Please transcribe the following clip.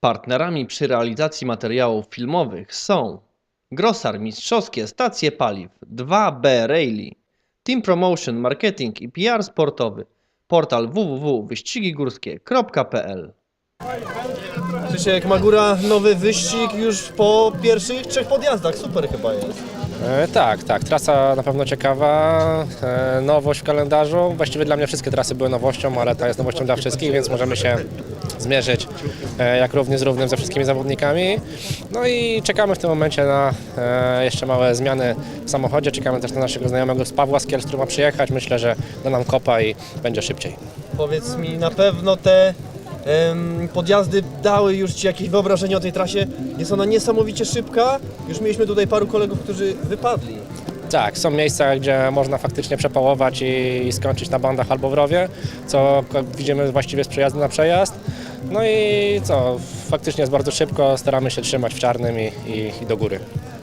Partnerami przy realizacji materiałów filmowych są Grosar Mistrzowskie Stacje Paliw 2B Rally, Team Promotion Marketing i PR Sportowy, portal www.wyścigigórskie.pl Krzysiek Magura, nowy wyścig już po pierwszych trzech podjazdach. Super chyba jest. E, tak, tak. Trasa na pewno ciekawa, e, nowość w kalendarzu. Właściwie dla mnie wszystkie trasy były nowością, ale ta jest nowością dla wszystkich, więc możemy się zmierzyć e, jak równy z równym ze wszystkimi zawodnikami. No i czekamy w tym momencie na e, jeszcze małe zmiany w samochodzie. Czekamy też na naszego znajomego z Pawła z Kielc, który ma przyjechać. Myślę, że da nam kopa i będzie szybciej. Powiedz mi, na pewno te podjazdy dały już Ci jakieś wyobrażenie o tej trasie. Jest ona niesamowicie szybka. Już mieliśmy tutaj paru kolegów, którzy wypadli. Tak, są miejsca, gdzie można faktycznie przepałować i, skończyć na bandach albo w rowie, co widzimy właściwie z przejazdu na przejazd. No i co, faktycznie jest bardzo szybko, staramy się trzymać w czarnym i, i, i do góry.